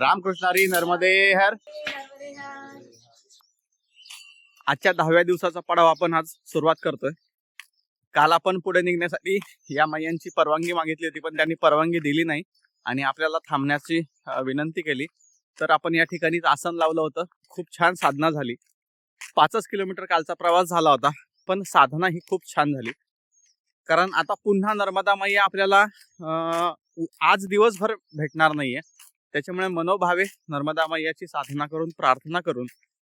रामकृष्णारी नर्मदे हर. आजच्या दहाव्या दिवसाचा पडाव आपण आज सुरुवात करतोय. काल आपण पुढे निघण्यासाठी या मैयांची परवानगी मागितली होती पण त्यांनी परवानगी दिली नाही आणि आपल्याला थांबण्याची विनंती केली. तर आपण या ठिकाणी आसन लावलं होतं. खूप छान साधना झाली. पाचच किलोमीटर कालचा प्रवास झाला होता पण साधना ही खूप छान झाली. कारण आता पुन्हा नर्मदा मैया आपल्याला आज दिवसभर भेटणार नाहीये. त्याच्यामुळे मनोभावे नर्मदा मैयाची साधना करून प्रार्थना करून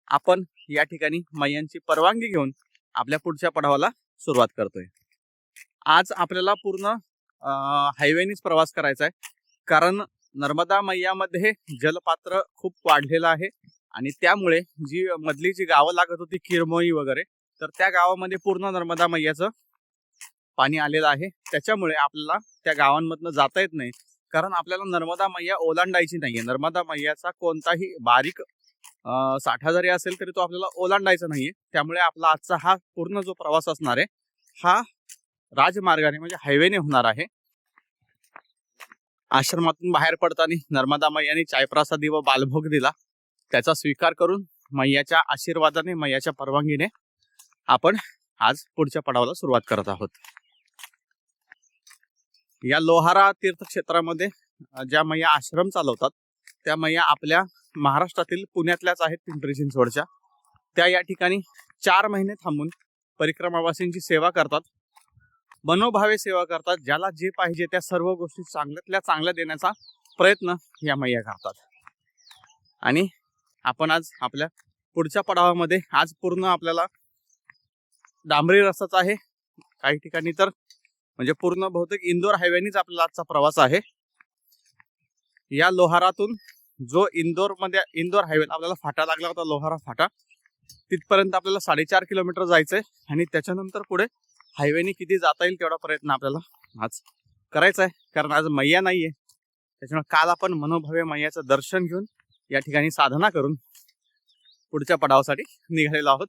आपण या ठिकाणी मैयांची परवानगी घेऊन आपल्या पुढच्या पडावाला सुरुवात करतोय. आज आपल्याला पूर्ण हायवेनीच प्रवास करायचा आहे कारण नर्मदा मैयामध्ये जलपात्र खूप वाढलेलं आहे आणि त्यामुळे जी मधली जी गावं लागत होती किरमोई वगैरे तर त्या गावामध्ये पूर्ण नर्मदा मैयाचं पाणी आलेलं आहे. त्याच्यामुळे आपल्याला त्या गावांमधनं जाता येत नाही. कारण आपल्याला नर्मदा मैया ओलांडायची नाहीये. नर्मदा मैयाचा कोणताही बारीक साठा जरी असेल तरी तो आपल्याला ओलांडायचा नाहीये. त्यामुळे आपला आजचा हा पूर्ण जो प्रवास असणार आहे हा राजमार्गाने म्हणजे हायवेने होणार आहे. आश्रमातून बाहेर पडताना नर्मदा मैयाने चायप्रासादी व बालभोग दिला. त्याचा स्वीकार करून मैयाच्या आशीर्वादाने मैयाच्या परवानगीने आपण आज पुढच्या पडावाला सुरुवात करत आहोत. या लोहारा तीर्थक्षेत्रामध्ये ज्या मैया आश्रम चालवतात त्या मैया आपल्या महाराष्ट्रातील पुण्यातल्याच आहेत पिंपरी चिंचवडच्या. त्या या ठिकाणी चार महिने थांबून परिक्रमावासींची सेवा करतात. मनोभावे सेवा करतात ज्याला जे पाहिजे त्या सर्व गोष्टी चांगल्यातल्या चांगल्या देण्याचा प्रयत्न या मैया करतात. आणि आपण आज आपल्या पुढच्या पडावामध्ये आज पूर्ण आपल्याला डांबरी रस्ताच आहे. काही ठिकाणी तर म्हणजे पूर्ण बहुतेक इंदोर हायवेनीच आपल्याला आजचा प्रवास आहे. या लोहारातून जो इंदोरमध्ये इंदोर हायवे आपल्याला फाटा लागला होता लोहारा फाटा तिथपर्यंत आपल्याला साडेचार किलोमीटर जायचंय आणि त्याच्यानंतर पुढे हायवेने किती जाता येईल तेवढा प्रयत्न आपल्याला आज करायचा आहे कारण आज मैया नाहीये. त्याच्यामुळे काल आपण मनोभावे मैयाचं दर्शन घेऊन या ठिकाणी साधना करून पुढच्या पडावासाठी निघालेलो आहोत.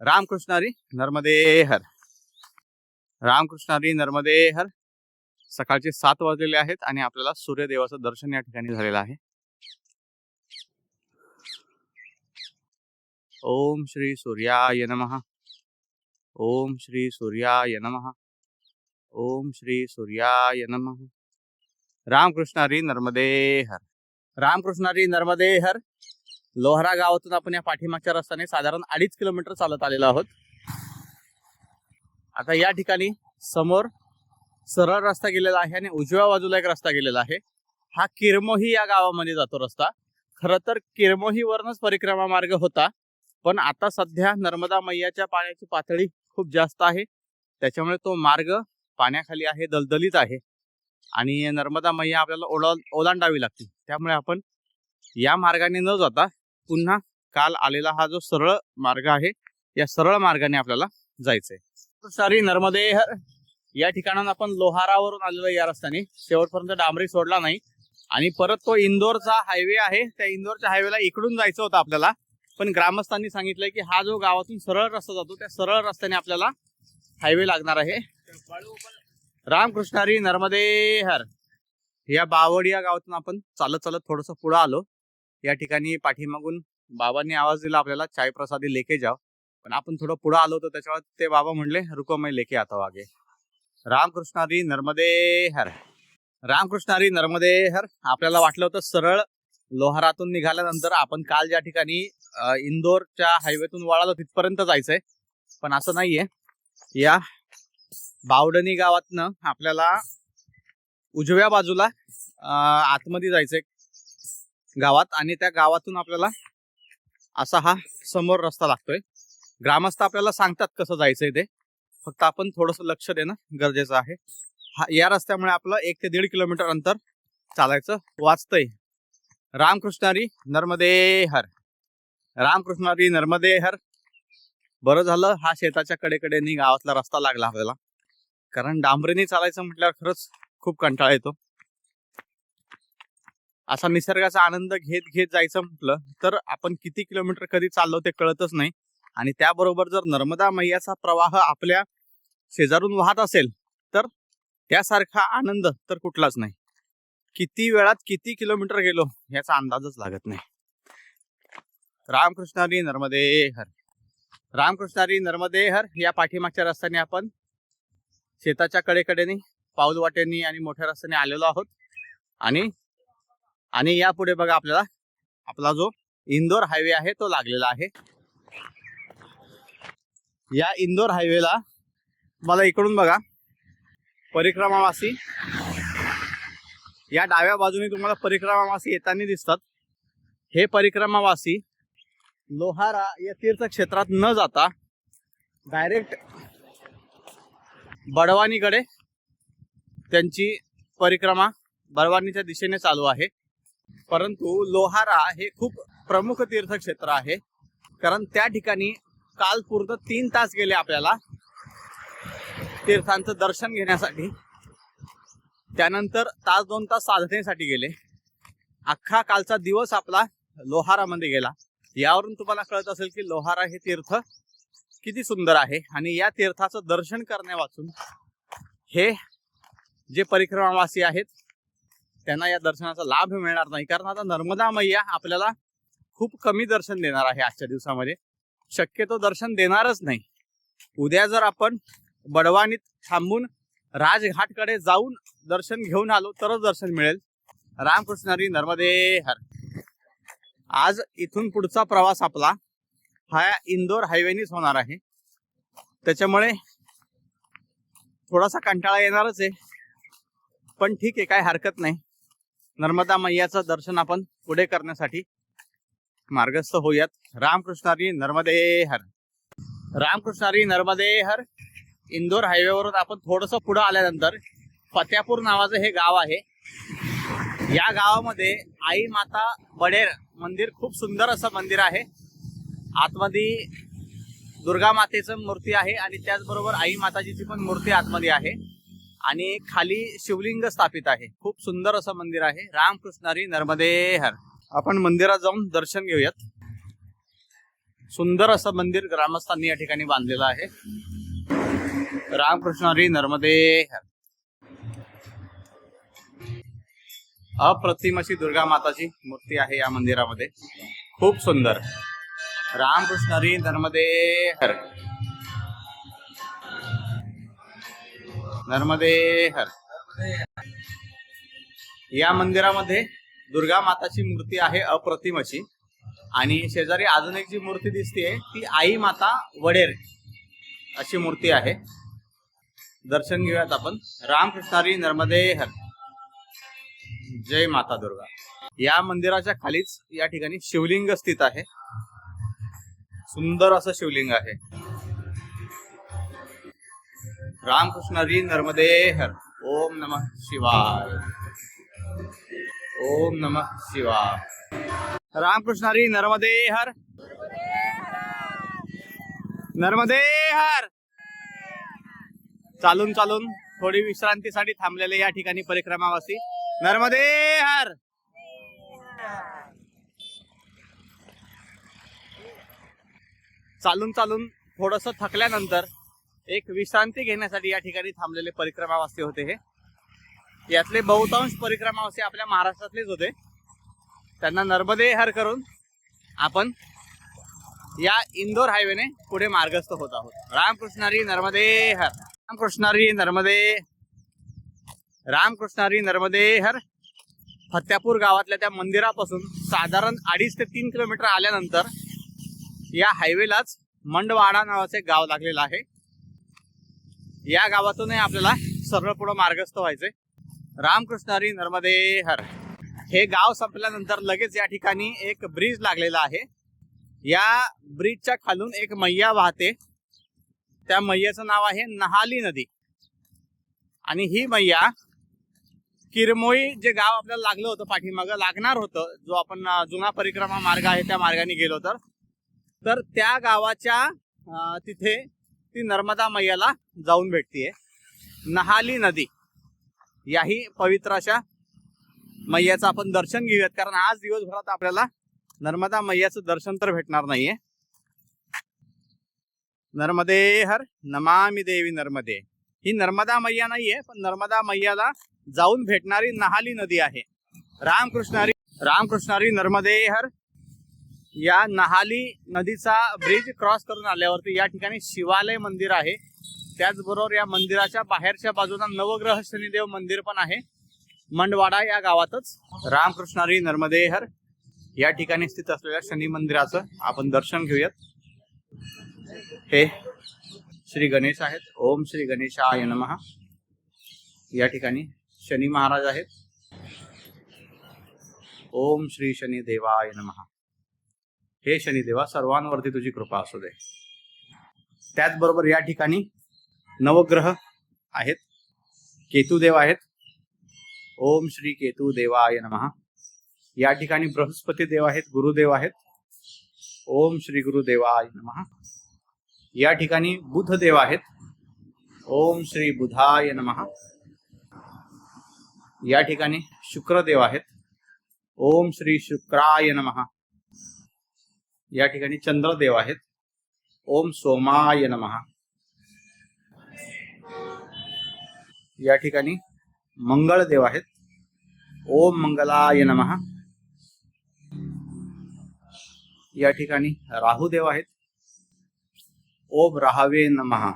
रामकृष्णारी नर्मदे हर. रामकृष्णारी नर्मदे हर. सकाळचे सात वाजलेले आहेत आणि आपल्याला सूर्यदेवाचं दर्शन या ठिकाणी झालेलं आहे. ओम श्री सूर्याय नमः. ओम श्री सूर्याय नमः. ओम श्री सूर्याय नमः. रामकृष्णारी नर्मदे हर. रामकृष्णारी नर्मदे हर. लोहरा गावातून आपण या पाठीमागच्या रस्त्याने साधारण अडीच किलोमीटर चालत आलेलो आहोत. आता या ठिकाणी समोर सरळ रस्ता गेलेला आहे आणि उजव्या बाजूला एक रस्ता गेलेला आहे. हा किरमोही या गावामध्ये जातो रस्ता. खरं तर किरमोहीवरनच परिक्रमा मार्ग होता पण आता सध्या नर्मदा मैयाच्या पाण्याची पातळी खूप जास्त आहे. त्याच्यामुळे तो मार्ग पाण्याखाली आहे दलदलीत आहे. आणि नर्मदा मैया आपल्याला ओला ओलांडावी लागते त्यामुळे आपण या मार्गाने न जाता पुन्हा काल आलेला हा जो सरळ मार्ग आहे या सरळ मार्गाने आपल्याला जायचंय. सारी नर्मदे हर या ठिकाणाहून आपण लोहारावरून आलेलो या रस्त्याने. शेवटपर्यंत डांबरी सोडला नाही. आणि परत तो इंदोरचा हायवे आहे. त्या इंदोरच्या हायवेला इकडून जायचं होतं आपल्याला. पण ग्रामस्थांनी सांगितलंय की हा जो गावातून सरळ रस्ता जातो त्या सरळ रस्त्याने आपल्याला हायवे लागणार आहे. रामकृष्णारी नर्मदे हर या बावड या गावातून आपण चालत चालत थोडस पुढे आलो. या ठिकाणी पाठीमागून बाबांनी आवाज दिला आपल्याला. चाय प्रसादी लेके जाव पण आपण थोडं पुढे आलो होतो त्याच्यावर ते बाबा म्हणले रुको मी लेके आता आगे रामकृष्णारी नर्मदे हर. रामकृष्णारी नर्मदे हर. आपल्याला वाटलं होतं सरळ लोहारातून निघाल्यानंतर आपण काल ज्या ठिकाणी इंदोरच्या हायवेतून वळालो तिथपर्यंत जायचंय. पण असं नाहीये. या बावडणी गावातनं आपल्याला उजव्या बाजूला आतमध्ये जायचंय गावात आणि त्या गावातून आपल्याला असा हा समोर रस्ता लागतोय. ग्रामस्थ आपल्याला सांगतात कसं जायचंय ते. फक्त आपण थोडस लक्ष देणं गरजेचं आहे. हा या रस्त्यामुळे आपलं एक ते दीड किलोमीटर अंतर चालायचं वाचतंय. रामकृष्णारी नर्मदे हर. रामकृष्णारी नर्मदे हर. बरं झालं हा शेताच्या कडेकडेनी गावातला रस्ता लागला आपल्याला. कारण डांबरीने चालायचं म्हटल्यावर खरंच खूप कंटाळा येतो. असा निसर्गाचा आनंद घेत घेत जायचं म्हटलं तर आपण किती किलोमीटर कधी चाललो ते कळतच नाही. आणि त्याबरोबर जर नर्मदा मैयाचा प्रवाह आपल्या शेजारून वाहत असेल तर त्यासारखा आनंद तर कुठलाच नाही. किती वेळात किती किलोमीटर गेलो याचा अंदाजच लागत नाही. रामकृष्णारी नर्मदे हर. रामकृष्णारी नर्मदे हर या पाठीमागच्या रस्त्याने आपण शेताच्या कडेकडेने पाऊल वाटेनी आणि मोठ्या रस्त्याने आलेलो आहोत. आणि आणि यापुढे बघा आपल्याला आपला जो इंदोर हायवे आहे तो लागलेला आहे. या इंदोर हायवेला मला इकडून बघा. परिक्रमावासी या डाव्या बाजूने तुम्हाला परिक्रमावासी येताना दिसतात. हे परिक्रमावासी लोहारा या तीर्थक्षेत्रात न जाता डायरेक्ट बडवानीकडे त्यांची परिक्रमा बडवानीच्या दिशेने चालू आहे. परंतु लोहारा हे खूप प्रमुख तीर्थक्षेत्र आहे. कारण त्या ठिकाणी काल पूर्ण तीन तास गेले आपल्याला तीर्थांचं दर्शन घेण्यासाठी. त्यानंतर तास दोन तास साधनेसाठी गेले. अख्खा कालचा दिवस आपला लोहारामध्ये गेला. यावरून तुम्हाला कळत असेल की लोहारा हे तीर्थ किती सुंदर आहे आणि या तीर्थाचं दर्शन करण्या वाचून हे जे परिक्रमावासी आहेत त्यांना या दर्शनाचा लाभ मिळणार नाही. कारण आता नर्मदा मैया आपल्याला खूप कमी दर्शन देणार आहे आजच्या दिवसामध्ये. शक्यतो दर्शन देणारच नाही. उद्या जर आपण बडवानीत थांबून राजघाटकडे जाऊन दर्शन घेऊन आलो तरच दर्शन मिळेल. रामकृष्णारी नर्मदे हर. आज इथून पुढचा प्रवास आपला हा इंदोर हायवेनीच होणार आहे. त्याच्यामुळे थोडासा कंटाळा येणारच आहे. पण ठीक आहे काय हरकत नाही. नर्मदा मैयाचं दर्शन आपण पुढे करण्यासाठी मार्गस्थ होऊयात. रामकृष्णारी नर्मदे हर. रामकृष्णारी नर्मदे हर. इंदोर हायवेवरून आपण थोडस पुढं आल्यानंतर फत्यापूर नावाचं हे गाव आहे. या गावामध्ये आई माता बडेर मंदिर खूप सुंदर असं मंदिर आहे. आतमध्ये दुर्गा मातेचं मूर्ती आहे आणि त्याचबरोबर आई माताजीची पण मूर्ती आतमध्ये आहे. आणि खाली शिवलिंग स्थापित आहे. खूप सुंदर असं मंदिर आहे. रामकृष्णारी नर्मदे हर. आपण मंदिरात जाऊन दर्शन घेऊयात. सुंदर असं मंदिर ग्रामस्थांनी या ठिकाणी बांधलेलं आहे. रामकृष्णारी नर्मदे. हर अप्रतिम अशी दुर्गा माताची मूर्ती आहे या मंदिरामध्ये. खूप सुंदर. रामकृष्णारी नर्मदे. हर. नर्मदे. हर. या मंदिरामध्ये दुर्गा माताची मूर्ती आहे अप्रतिम अशी आणि शेजारी अजून एक जी मूर्ती दिसते ती आई माता वडेर अशी मूर्ती आहे. दर्शन घेऊयात आपण. रामकृष्णारी नर्मदे हर. जय माता दुर्गा. या मंदिराच्या खालीच या ठिकाणी शिवलिंग स्थित आहे. सुंदर असं शिवलिंग आहे. रामकृष्णारी नर्मदे हर. ओम नमः शिवाय. ओम नमः रामकृष्ण रामकृष्णारी नर्मदे हर। नर्मदे हर। चालून चालून थोडी विश्रांतीसाठी थांबलेले या ठिकाणी परिक्रमावासी। नर्मदे हर। चालून चालून थोडस थकल्यानंतर एक विश्रांती घेण्यासाठी या ठिकाणी थांबलेले परिक्रमावासी होते हे। यातले बहुतांश परिक्रमावासी आपल्या महाराष्ट्रातलेच होते. त्यांना नर्मदे हर करून आपण या इंदोर हायवेने पुढे मार्गस्थ होत आहोत. रामकृष्णारी नर्मदे हर. रामकृष्णारी नर्मदे. रामकृष्णारी नर्मदे हर. फत्यापूर गावातल्या त्या मंदिरापासून साधारण अडीच ते तीन किलोमीटर आल्यानंतर या हायवेलाच मंडवाडा नावाचे गाव लागलेलं आहे. या गावातूनही आपल्याला सरळ पुढं मार्गस्थ व्हायचे रामकृष्णारी नर्मदे हर. हे गाव संपल्यानंतर लगेच या ठिकाणी एक ब्रिज लागलेला आहे. या ब्रिजच्या खालून एक मैया वाहते. त्या मैयाचं नाव आहे नहाली नदी. आणि ही मैया किरमोई जे गाव आपल्याला लागलं होतं पाठीमागं लागणार होतं जो आपण जुना परिक्रमा मार्ग आहे त्या मार्गाने गेलो तर तर त्या गावाच्या तिथे ती नर्मदा मैयाला जाऊन भेटतीये. नहाली नदी. याही पवित्र अशा मैयाचं आपण दर्शन घेऊयात. कारण आज दिवसभरात आपल्याला नर्मदा मैयाचं दर्शन तर भेटणार नाहीये. नर्मदे हर नमामि देवी नर्मदे. ही नर्मदा मैया नाहीये पण नर्मदा मैयाला जाऊन भेटणारी नहाली नदी आहे. रामकृष्णारी रामकृष्णारी नर्मदे हर या नहाली नदीचा ब्रिज क्रॉस करून आल्यावरती या ठिकाणी शिवालय मंदिर आहे. त्याचबरोबर या मंदिराच्या बाहेरच्या बाजूला नवग्रह शनिदेव मंदिर पण आहे. मंडवाडा या गावातच. रामकृष्णारी नर्मदेहर या ठिकाणी स्थित असलेल्या शनी मंदिराचं आपण दर्शन घेऊयात. हे श्री गणेश आहेत. ओम श्री गणेशाय नमहा या ठिकाणी शनी महाराज आहेत. ओम श्री शनी देवाय नमहा हे शनिदेवा सर्वांवरती तुझी कृपा असू दे. त्याचबरोबर या ठिकाणी नवग्रह आहेत. केतुदेव आहेत. ओम श्री केतू देवाय नमः. या ठिकाणी बृहस्पती देव आहेत गुरुदेव आहेत. ओम श्री गुरुदेवाय नमः. या ठिकाणी बुधदेव आहेत. ओम श्री बुधाय नमः. या ठिकाणी शुक्रदेव आहेत. ओम श्री शुक्राय नमहा या ठिकाणी चंद्रदेव आहेत. ओम सोमाय नमहा या ठिकाणी मंगळदेव आहेत. ओम मंगलाय नमहा या ठिकाणी राहुदेव आहेत. ओम राहावे नमः.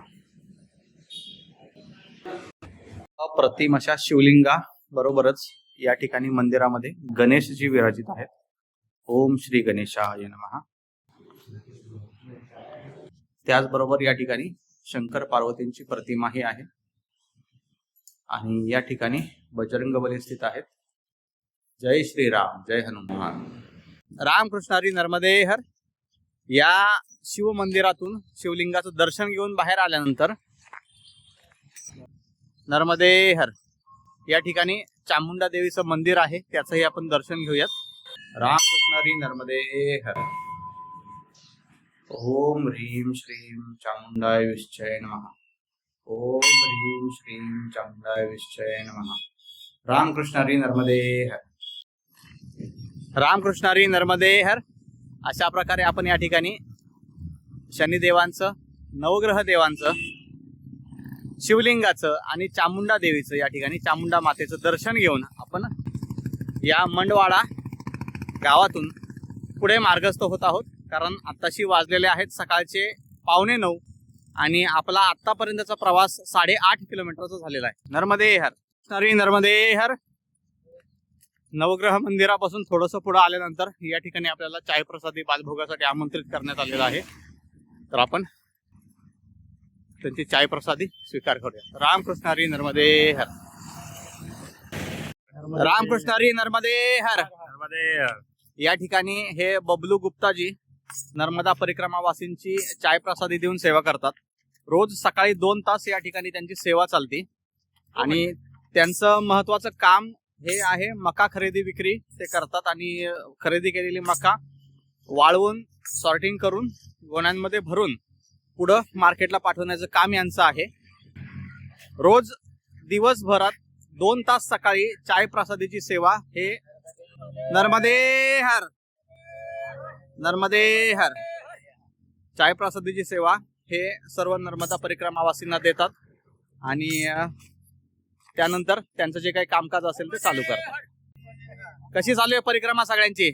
अप्रतिम अशा शिवलिंगा बरोबरच या ठिकाणी मंदिरामध्ये गणेशजी विराजित आहेत. ओम श्री गणेशाय नमः. त्याचबरोबर या ठिकाणी शंकर पार्वतींची प्रतिमाही आहे. आणि या ठिकाणी बजरंग बली स्थित आहेत. जय श्रीराम जय हनुमान. रामकृष्णारी नर्मदे हर. या शिव मंदिरातून शिवलिंगाचं दर्शन घेऊन बाहेर आल्यानंतर नर्मदे हर या ठिकाणी चामुंडा देवीचं मंदिर आहे त्याचंही आपण दर्शन घेऊयात. रामकृष्णारी नर्मदे हर. ओम ह्रीम श्रीम चामुंडाय विश्चय नमः. ओम ह्रीं श्रीं चामुंडाय विश्चय नमः। रामकृष्णारी नर्मदे हर। रामकृष्णारी नर्मदे हर। अशा प्रकारे आपण या ठिकाणी शनिदेवांचं नवग्रह देवांचं शिवलिंगाचं आणि चामुंडा देवीचं या ठिकाणी चामुंडा मातेचं दर्शन घेऊन आपण या मंडवाडा गावातून पुढे मार्गस्थ होत आहोत. कारण आत्ताशी वाजलेले आहेत सकाळचे पावणे नऊ. आणि आपला आतापर्यंतचा प्रवास साडेआठ किलोमीटरचा झालेला आहे. नर्मदे हर नरी नर्मदे हर नवग्रह मंदिरापासून थोडंसं पुढे आल्यानंतर या ठिकाणी आपल्याला चाय प्रसादी बालभोगासाठी आमंत्रित करण्यात आलेलं आहे. तर आपण त्यांची चाय प्रसादी स्वीकार करूया. रामकृष्णारी नर्मदे हर रामकृष्णारी नर्मदे हर या ठिकाणी हे बबलू गुप्ताजी नर्मदा परिक्रमावासींची चाय प्रसादी देऊन सेवा करतात. रोज सकाळी दोन तास या ठिकाणी त्यांची सेवा चालते. आणि त्यांचं महत्वाचं काम हे आहे मका खरेदी विक्री ते करतात आणि खरेदी केलेली मका वाळवून सॉर्टिंग करून गोण्यांमध्ये भरून पुढं मार्केटला पाठवण्याचं काम यांचं आहे. रोज दिवसभरात दोन तास सकाळी चाय प्रसादीची सेवा हे नर्मदे हर नर्मदे हर. चाय प्रसादीची सेवा हे सर्व नर्मदा परिक्रमावासींना देतात. आणि त्यानंतर त्यांचं जे काही कामकाज असेल ते चालू करतात. कशी चालू आहे परिक्रमा सगळ्यांची?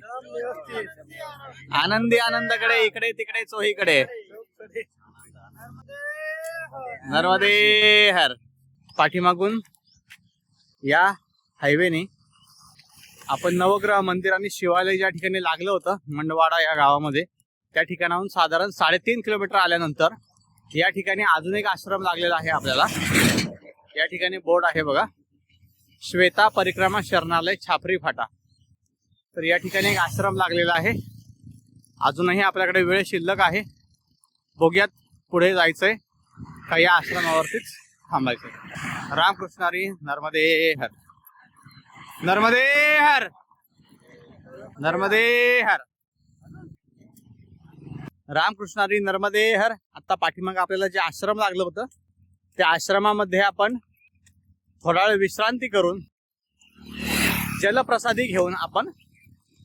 आनंदी आनंदाकडे इकडे तिकडे चोहीकडे. नर्मदे हर. पाठीमागून या हायवेने आपण नवग्रह मंदिर आणि शिवालय ज्या ठिकाणी लागलं होतं मंडवाडा या गावामध्ये त्या ठिकाणाहून साधारण साडेतीन किलोमीटर आल्यानंतर या ठिकाणी अजून एक आश्रम लागलेला आहे आपल्याला. या ठिकाणी बोर्ड आहे बघा. श्वेता परिक्रमा शरणालय छापरी फाटा. तर या ठिकाणी एक आश्रम लागलेला आहे. अजूनही आपल्याकडे वेळ शिल्लक आहे. बघूयात पुढे जायचंय. का या आश्रमावरतीच थांबायचंय. रामकृष्णारी नर्मदे हर. नर्मदे हर नर्मदे हर रामकृष्णारी नर्मदे हर आता पाठीमाग आपल्याला जे आश्रम लागलं होतं त्या आश्रमामध्ये आपण थोडा वेळ विश्रांती करून जलप्रसादी घेऊन आपण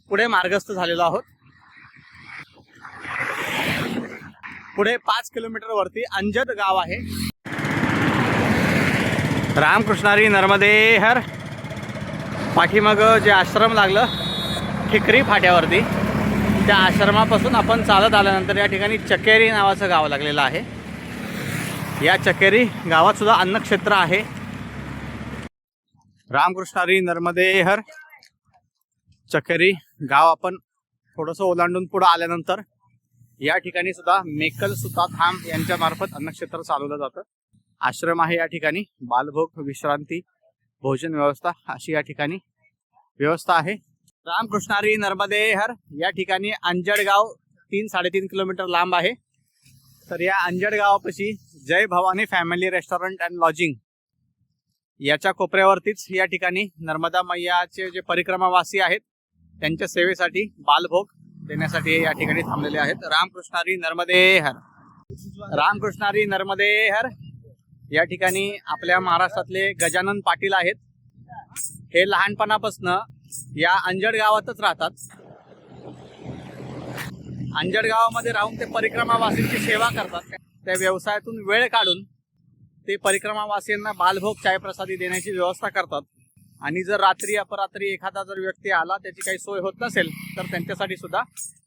पुढे मार्गस्थ झालेलो आहोत. पुढे पाच किलोमीटर वरती अंजद गाव आहे. रामकृष्णारी नर्मदे हर पाठीमाग जे आश्रम लागलं ठिकरी फाट्यावरती त्या आश्रमापासून आपण चालत आल्यानंतर या ठिकाणी चकेरी नावाचं गाव लागलेलं आहे. या चकेरी गावात सुद्धा अन्नक्षेत्र आहे. रामकृष्णारी नर्मदेहर चकेरी गाव आपण थोडंसं ओलांडून पुढं आल्यानंतर या ठिकाणी सुद्धा मेकल सुता थांब यांच्या मार्फत अन्नक्षेत्र चालवलं जातं. आश्रम आहे या ठिकाणी. बालभोग विश्रांती भोजन व्यवस्था अशी या ठिकाणी व्यवस्था आहे. रामकृष्णारी नर्मदे हर या ठिकाणी अंजडगाव तीन साडेतीन किलोमीटर लांब आहे. तर या Anjad गावापाशी Jai Bhavani family restaurant and lodging याच्या कोपऱ्यावरतीच या ठिकाणी नर्मदा मैयाचे जे परिक्रमावासी आहेत त्यांच्या सेवेसाठी बालभोग देण्यासाठी या ठिकाणी थांबलेले आहेत. रामकृष्णारी नर्मदे हर रामकृष्णारी नर्मदे हर या ठिकाणी आपल्या महाराष्ट्रातले गजानन पाटील आहेत. हे लहानपणापासून या अंजड गावातच राहतात. अंजड गावामध्ये राहून ते परिक्रमावासींची सेवा करतात. त्या व्यवसायातून वेळ काढून ते परिक्रमावासींना बालभोग चायप्रसादी देण्याची व्यवस्था करतात. आणि जर रात्री अपरात्री एखादा जर व्यक्ती आला त्याची काही सोय होत नसेल तर त्यांच्यासाठी सुद्धा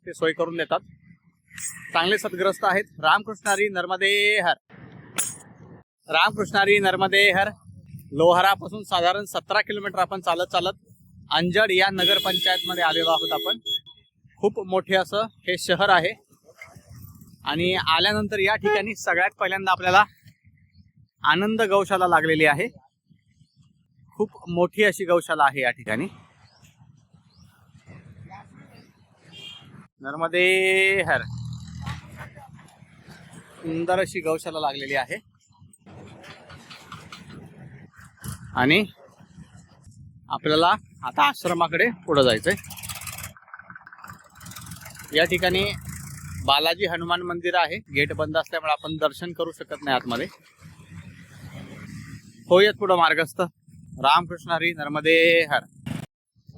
ते सोय करून देतात. चांगले सद्ग्रस्त आहेत. रामकृष्णारी नर्मदे हर. रामकृष्णारी नर्मदे हर. लोहारापासून साधारण सतरा किलोमीटर आपण चालत चालत अंजड या नगरपंचायतमध्ये आलेलो आहोत आपण. खूप मोठे असं हे शहर आहे. आणि आल्यानंतर या ठिकाणी सगळ्यात पहिल्यांदा आपल्याला आनंद गौशाला लागलेली आहे. खूप मोठी अशी गौशाला आहे या ठिकाणी. नर्मदे हर. सुंदर अशी गौशाला लागलेली आहे. आणि आपल्याला आता आश्रमाकडे पुढे जायचंय. या ठिकाणी बालाजी हनुमान मंदिर आहे. गेट बंद असल्यामुळे आपण दर्शन करू शकत नाही आतमध्ये. होयत पुढं मार्गस्थ. रामकृष्ण हरी नर्मदे हर.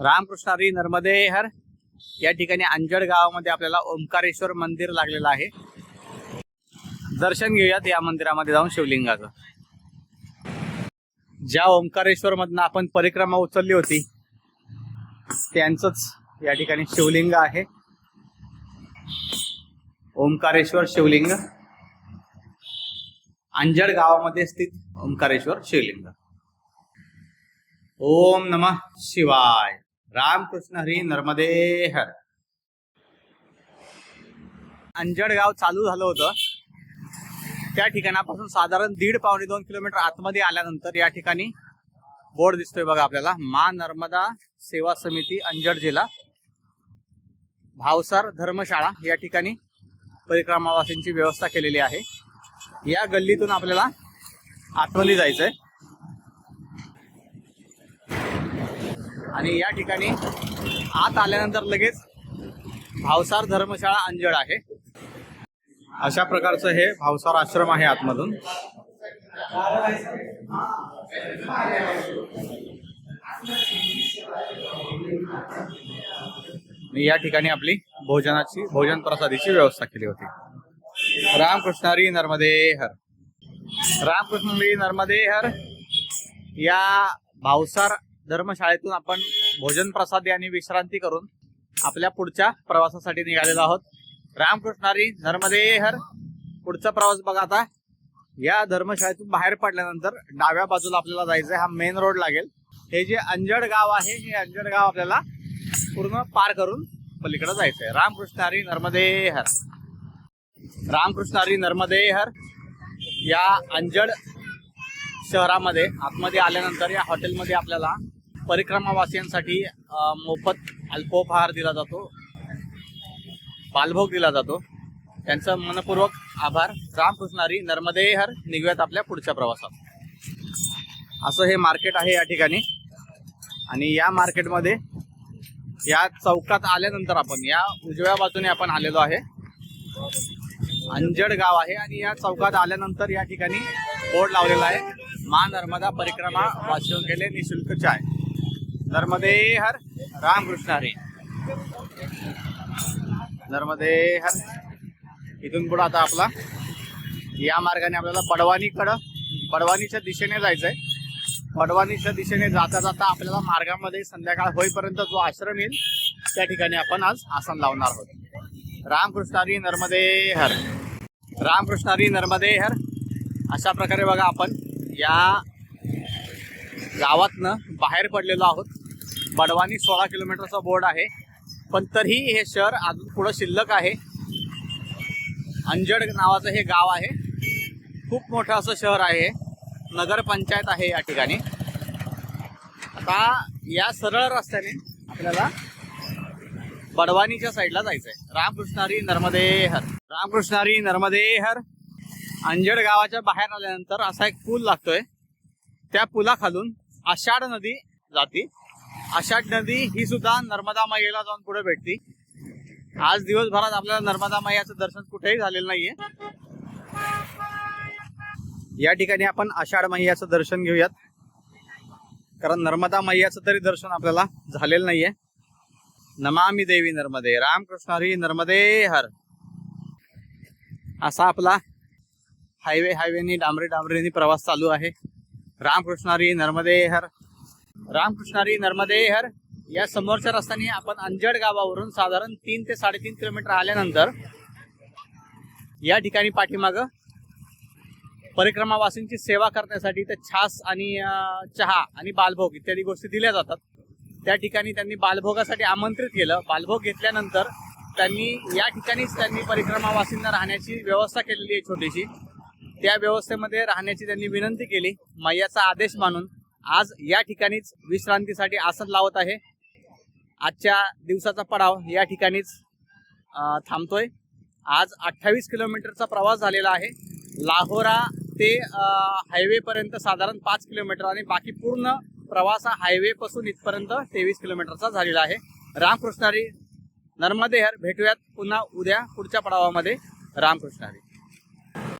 रामकृष्ण हरी नर्मदे हर. या ठिकाणी अंजड गावामध्ये आपल्याला ओंकारेश्वर मंदिर लागलेलं आहे. दर्शन घेऊयात या मंदिरामध्ये जाऊन शिवलिंगाचं. ज्या ओंकारेश्वर मधनं आपण परिक्रमा उचलली होती त्यांचंच या ठिकाणी शिवलिंग आहे. ओंकारेश्वर शिवलिंग. अंजड गावामध्ये स्थित ओंकारेश्वर शिवलिंग. ओम नमः शिवाय. रामकृष्ण हरी नर्मदे हर. अंजड गाव चालू झालं होतं. त्या ठिकाणापासून साधारण दीड पावणे दोन किलोमीटर आतमध्ये आल्यानंतर या ठिकाणी बोर्ड दिसतोय बघा आपल्याला. मा नर्मदा सेवा समिती अंजड जिल्हा. भावसार धर्मशाळा या ठिकाणी परिक्रमावासींची व्यवस्था केलेली आहे. या गल्लीतून आपल्याला आतमध्ये जायचंय. आणि या ठिकाणी आत आल्यानंतर लगेच भावसार धर्मशाळा अंजड आहे. अशा प्रकारचं हे भावसार आश्रम आहे आतमधून. या ठिकाणी आपली भोजनाची भोजन प्रसादीची व्यवस्था केली होती. रामकृष्णारी नर्मदे हर. रामकृष्णारी नर्मदे हर या भावसार धर्मशाळेतून आपण भोजन प्रसादी आणि विश्रांती करून आपल्या पुढच्या प्रवासासाठी निघालेलो आहोत. रामकृष्णारी नर्मदे हर. पुढचा प्रवास बघा आता. या धर्मशाळेतून बाहेर पडल्यानंतर डाव्या बाजूला आपल्याला जायचंय. हा मेन रोड लागेल. हे जे अंजड गाव आहे हे अंजड गाव आपल्याला पूर्ण पार करून पलीकडे जायचंय. रामकृष्णारी नर्मदे हर. रामकृष्णारी नर्मदे हर. या अंजड शहरामध्ये आतमध्ये आल्यानंतर या हॉटेलमध्ये आपल्याला परिक्रमावासियांसाठी मोफत अल्पोपहार दिला जातो. बालभोग दिला जातो. त्यांचं मनपूर्वक आभार. रामकृष्णारी नर्मदे हर निघूयात आपल्या पुढच्या प्रवासात. असं हे मार्केट आहे या ठिकाणी. आणि या मार्केटमध्ये या चौकात आल्यानंतर आपण या उजव्या बाजूने आपण आलेलो आहे. अंजड गाव आहे आणि या चौकात आल्यानंतर या ठिकाणी बोर्ड लावलेला आहे. मा नर्मदा परिक्रमा वाचून गेले निशुल्क चाय. नर्मदे हर रामकृष्ण हरी नर्मदे हर इथून पुढं आता आपला या मार्गाने आपल्याला बडवानीकडं बडवानीच्या दिशेने जायचंय. पडवानीच्या दिशेने जाता जाता आपल्याला मार्गामध्ये संध्याकाळ होईपर्यंत जो आश्रम येईल त्या ठिकाणी आपण आज आसन लावणार आहोत. रामकृष्णारी नर्मदे हर. रामकृष्णारी नर्मदे हर. अशा प्रकारे बघा आपण या गावातनं बाहेर पडलेलो आहोत. बडवानी सोळा किलोमीटरचा बोर्ड आहे. पण तरीही हे शहर अजून पुढं शिल्लक आहे. अंजड नावाचं हे गाव आहे. खूप मोठं असं शहर आहे. नगरपंचायत आहे या ठिकाणी. आता या सरळ रस्त्याने आपल्याला बडवानीच्या साईडला जायचं आहे रामकृष्णारी नर्मदे हर रामकृष्णारी नर्मदे हर अंजड गावाच्या बाहेर आल्यानंतर असा एक पूल लागतोय. त्या पुलाखालून आषाढ नदी जाते. आषाढ नदी ही सुद्धा नर्मदा मैयेला जाऊन पुढे भेटते. आज दिवसभरात आपल्याला नर्मदा मैयाचं दर्शन कुठेही झालेलं नाहीये. या ठिकाणी आपण आषाढ मैयाचं दर्शन घेऊयात. कारण नर्मदा मैयाचं तरी दर्शन आपल्याला झालेलं नाहीये. नमामी देवी नर्मदे. रामकृष्णारी नर्मदे हर. असा आपला हायवे हायवेनी डांबरी डांबरीनी प्रवास चालू आहे. रामकृष्णारी नर्मदे हर. रामकृष्णारी नर्मदे हर. या समोरच्या रस्त्याने आपण अंजड गावावरून साधारण तीन ते साडेतीन किलोमीटर आल्यानंतर या ठिकाणी पाठीमाग परिक्रमावासींची सेवा करण्यासाठी ते छास आणि चहा आणि बालभोग इत्यादी गोष्टी दिल्या जातात. त्या ठिकाणी त्यांनी बालभोगासाठी आमंत्रित केलं. बालभोग घेतल्यानंतर त्यांनी या ठिकाणीच त्यांनी परिक्रमावासींना राहण्याची व्यवस्था केलेली आहे छोटीशी. त्या व्यवस्थेमध्ये राहण्याची त्यांनी विनंती केली. मैयाचा आदेश मानून आज या ठिकाणीच विश्रांतीसाठी आसन लावत आहे. आजच्या दिवसाचा पडाव या ठिकाणीच थांबतोय. आज अठ्ठावीस किलोमीटरचा प्रवास झालेला आहे. लाहोरा ते हायवेपर्यंत साधारण पाच किलोमीटर आणि बाकी पूर्ण प्रवास हा हायवेपासून इथपर्यंत तेवीस किलोमीटरचा झालेला आहे. रामकृष्णारी नर्मदेहर भेटूयात पुन्हा उद्या पुढच्या पडावामध्ये. रामकृष्णारी.